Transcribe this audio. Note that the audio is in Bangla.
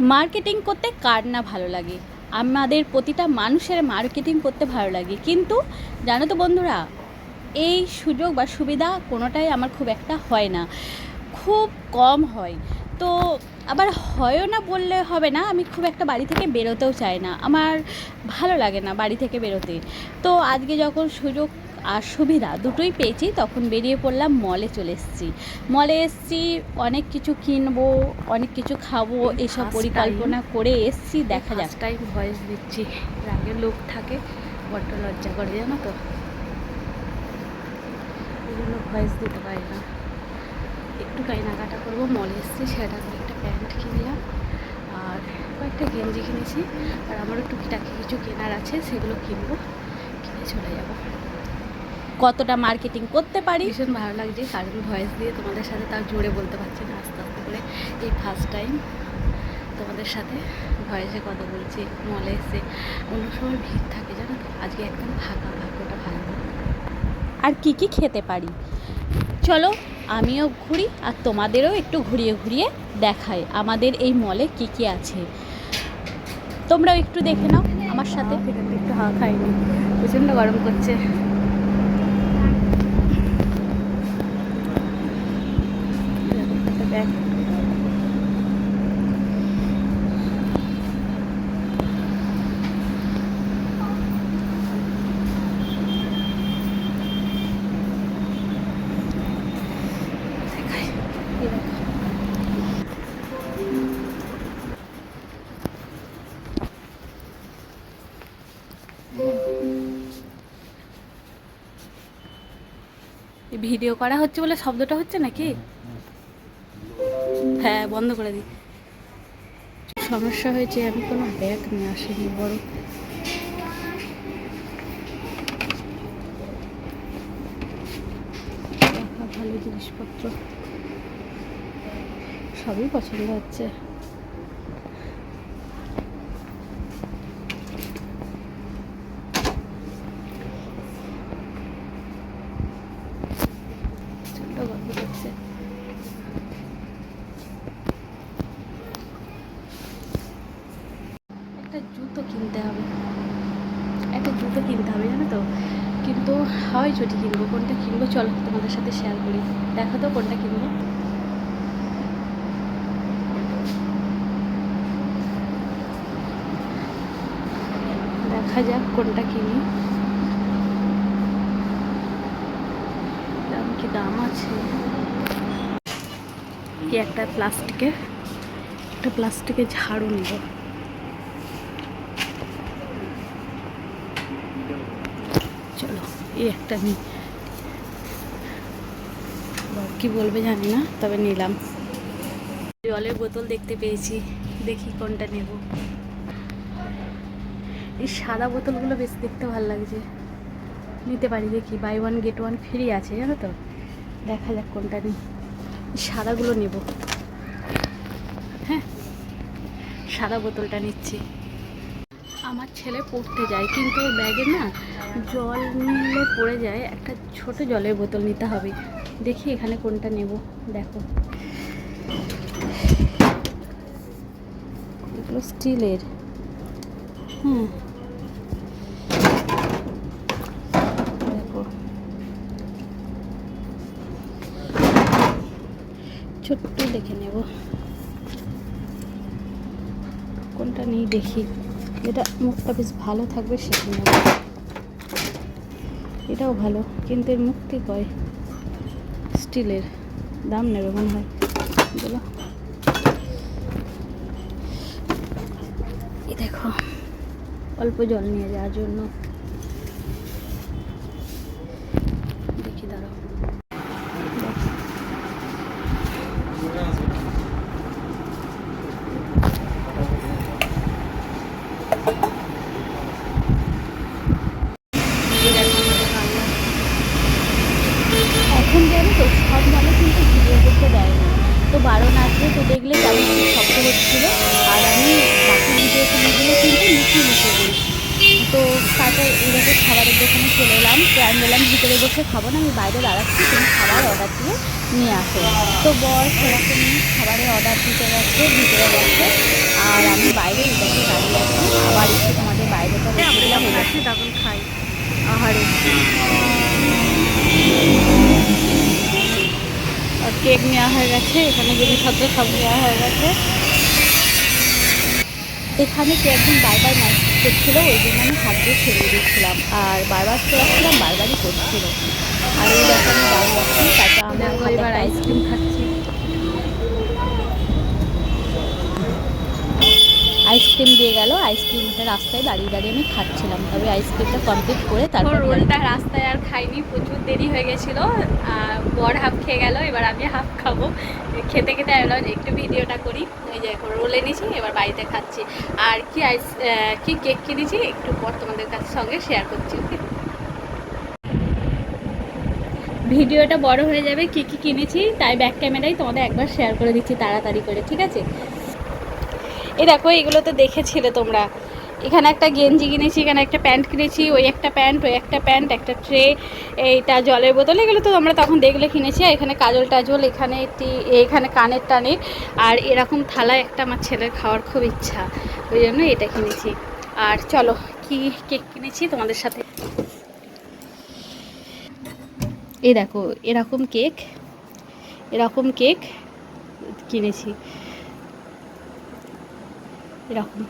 মার্কেটিং করতে কার না ভালো লাগে? আমাদের প্রতিটা মানুষের মার্কেটিং করতে ভালো লাগে। কিন্তু জানো তো বন্ধুরা, এই সুযোগ বা সুবিধা কোনোটাই আমার খুব একটা হয় না। খুব কম হয়। তো আবার হয়ও না বললে হবে না, আমি খুব একটা বাড়ি থেকে বেরোতেও চাই না। আমার ভালো লাগে না বাড়ি থেকে বেরোতে। তো আজকে যখন সুযোগ আর সুবিধা দুটোই পেয়েছি তখন বেরিয়ে পড়লাম মলে চলে এসেছি। মলে এসেছি অনেক কিছু কিনবো অনেক কিছু খাব এসব পরিকল্পনা করে এসেছি দেখা যাক। টাইম ভয়েস দিচ্ছি। রাগে লোক থাকে বড্ড লজ্জা করে জানো তো? এগুলো ভয়েস দিতে পারি না। একটু কেনাকাটা করব মলে এসেছি সেটা একটা প্যান্ট কিনলাম আর কয়েকটা গেঞ্জি কিনেছি আর আমারও টুকিটাকি কিছু কেনার আছে সেগুলো কিনবো কিনে চলে যাব। কতটা মার্কেটিং করতে পারি। ভীষণ ভালো লাগছে কারণ ভয়েস দিয়ে। তোমাদের সাথে তাও জোরে বলতে পারছি না আস্তে আস্তে করে। এই ফার্স্ট টাইম তোমাদের সাথে ভয়েসে কথা বলছি মলে এসে। অন্য সময় ভিড় থাকে জানো তো? আজকে একদম ফাঁকা ভাগ্যটা ভালো আর কি কি খেতে পারি? চলো আমিও ঘুরি আর তোমাদেরও একটু ঘুরিয়ে ঘুরিয়ে দেখাই আমাদের এই মলে কি কি আছে। তোমরাও একটু দেখে নাও আমার সাথে। একটু হাওয়া খাইনি প্রচণ্ড গরম করছে একটা ব্যাগ দেখাই, এই দেখো। ভিডিও করা হচ্ছে বলে শব্দটা হচ্ছে নাকি হ্যাঁ বন্ধ করে দিই। সমস্যা হয়েছে, আমি কোনো ব্যাগ নিয়ে আসিনি বড় ভালো জিনিসপত্র। সবই পছন্দ হচ্ছে ছোট্ট গল্প করছে একটা জুতো কিনতে হবে। একটা জুতো কিনতে হবে, জানো তো? কিন্তু হয় চটি কিনবো, কোনটা কিনবো চলো তোমাদের সাথে শেয়ার করি। দেখো তো কোনটা কিনবো। দেখা যাক কোনটা কিনি। দাম কি দাম আছে? কি একটা প্লাস্টিকের একটা প্লাস্টিকের ঝাড়ু নেব। চলো, এই একটা নিই কি বলবে জানি না, তবে নিলাম। জলের বোতল দেখতে পেয়েছি, দেখি কোনটা নেব। এই সাদা বোতলগুলো বেশ দেখতে ভালো লাগছে। নিতে পারি দেখি buy one get one free আছে, জানো তো? দেখা যাক কোনটা নিই। সাদাগুলো নেব। হ্যাঁ সাদা বোতলটা নিচ্ছি। আমার ছেলে পড়তে যায়, কিন্তু ওর ব্যাগে না জল নিলে পড়ে যায়, একটা ছোট জলের বোতল নিতে হবে। দেখি এখানে কোনটা নেব, দেখো। এগুলো স্টিলের। হুম। দেখো। ছোট্ট দেখে নেব। কোনটা নেই দেখি। যেটা মুখটা বেশ ভালো থাকবে সেটা এটাও ভালো, কিন্তু এর মুক্তি কয়? স্টিলের দাম নেবে মনে হয়। বলো। দেখো, অল্প জল নিয়ে যাওয়ার জন্য দেখি দাঁড়াও এই দেখো, কালার। এখন জানো তো সব মলে কিন্তু ভিডিও করতে দেয় না তো বারণ আছে তো দেখলে তেমন কিছু শব্দ হচ্ছিল আর আমি বাকি ভিডিও ফোনগুলো কিন্তু লুকিয়ে লুকিয়ে দিই। তো তারপর এইভাবে খাবারের দোকানে চলে এলাম। তো আমি বললাম ভিতরে বসে খাব না আমি বাইরে দাঁড়াচ্ছি তুমি খাবার অর্ডার দিয়ে নিয়ে আসো। তো বর সেরকম খাবারের অর্ডার দিতে গেছে ভিতরে গেছে আর আমি বাইরে এটাকে দাঁড়িয়ে আছি। আবার একটু তোমাদের বাইরে দিলাম এই দেখো। তখন খাই। আহারে। কেক নেওয়া হয়ে গেছে এখানে জিনিসপত্র সব নেওয়া হয়ে গেছে এখানে কি একদিন বারবার ম্যাচ করছিল ওই জন্য আমি হাত দিয়ে ছেড়ে দিচ্ছিলাম। আর বারবার চড়াচ্ছিলাম বারবারই করছিল। আর এই রকম দাঁড়িয়ে আছি তারপর আমরা এবার আইসক্রিম খাচ্ছি। আইসক্রিম দিয়ে গেল আইসক্রিমটা রাস্তায় দাঁড়িয়ে দাঁড়িয়ে আমি খাচ্ছিলাম। তবে আইসক্রিমটা কমপ্লিট করে তারপর রোলটা রাস্তায় আর খাইনি প্রচুর দেরি হয়ে গেছিল। বর হাফ খেয়ে গেল এবার আমি হাফ খাব। খেতে খেতে এলাম একটু ভিডিওটা করি। ওই যে রোল এনেছি এবার বাড়িতে খাচ্ছি। আর কি আইস কি কেক কিনেছি একটু পর তোমাদের কাছে সঙ্গে শেয়ার করছি ওকে? ভিডিওটা বড় হয়ে যাবে কি কি কিনেছি তাই ব্যাক ক্যামেরাই তোমাদের একবার শেয়ার করে দিচ্ছি তাড়াতাড়ি করে ঠিক আছে? এই দেখো এগুলো তো দেখেছিলে তোমরা। এখানে একটা গেঞ্জি কিনেছি, এখানে একটা প্যান্ট কিনেছি, ওই একটা প্যান্ট, ওই একটা প্যান্ট, একটা ট্রে, এইটা জলের বোতল, এগুলো তো আমরা তখন দেখলে কিনেছি। আর এখানে কাজল টাজল, এখানে একটি, এখানে কানের টানের। আর এরকম থালা একটা আমার ছেলের খাওয়ার খুব ইচ্ছা, ওই জন্য এটা কিনেছি। আর চলো, কি কেক কিনেছি তোমাদের সাথে? এই দেখো, এরকম কেক এরকম কেক কিনেছি। এরকম